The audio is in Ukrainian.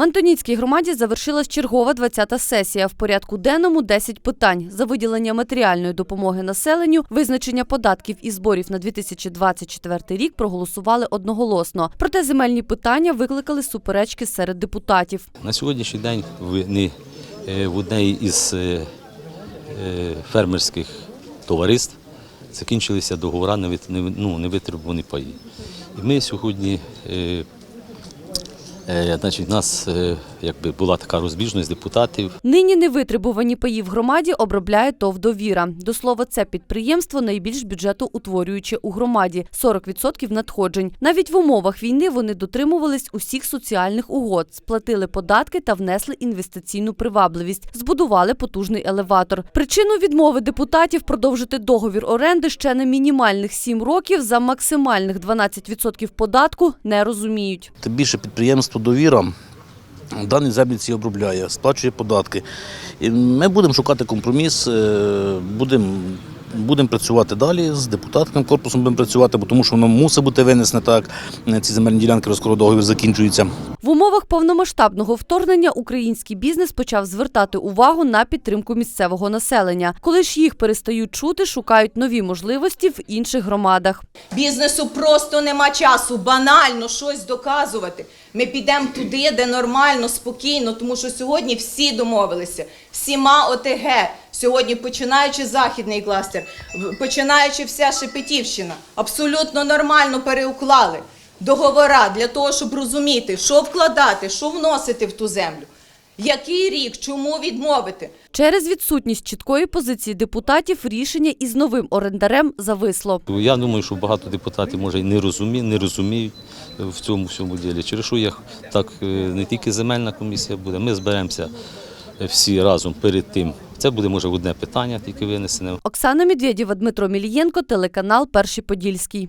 В Антоніцькій громаді завершилась чергова 20-та сесія. В порядку денному 10 питань за виділення матеріальної допомоги населенню, визначення податків і зборів на 2024 рік проголосували одноголосно. Проте земельні питання викликали суперечки серед депутатів. На сьогоднішній день е, в одній із е, е, фермерських товариств закінчилися договори на вит- ну, невитребувані паї. І ми сьогодні, значить, у нас е, якби була така розбіжність депутатів. Нині невитребувані паї в громаді обробляє ТОВ «Довіра». До слова, це підприємство найбільш бюджетоутворююче у громаді – 40% надходжень. Навіть в умовах війни вони дотримувались усіх соціальних угод, сплатили податки та внесли інвестиційну привабливість, збудували потужний елеватор. Причину відмови депутатів продовжити договір оренди ще на мінімальних 7 років за максимальних 12% податку не розуміють. Тим більше підприємство довіра дані землі ці обробляє, сплачує податки. І ми будемо шукати компроміс, е, будемо будемо працювати далі з депутатським корпусом, будемо працювати, бо тому що воно мусить бути винесене так. е, Ці земельні ділянки розкоро договір закінчується. В умовах повномасштабного вторгнення український бізнес почав звертати увагу на підтримку місцевого населення. Коли ж їх перестають чути, шукають нові можливості в інших громадах. Бізнесу просто нема часу банально щось доказувати. Ми підемо туди, де нормально, спокійно, тому що сьогодні всі домовилися, всіма ОТГ. Сьогодні починаючи західний кластер, починаючи вся Шепетівщина, абсолютно нормально переуклали договора для того, щоб розуміти, що вкладати, що вносити в ту землю. Який рік, чому відмовити? Через відсутність чіткої позиції депутатів рішення із новим орендарем зависло. Я думаю, що багато депутатів може і не розуміють, не розуміють в цьому всьому ділі. Через що я так е, не тільки земельна комісія буде, ми зберемося е, всі разом перед тим. Це буде може одне питання, тільки винесене. Оксана Медведєва, Дмитро Мілієнко, телеканал Перший Подільський.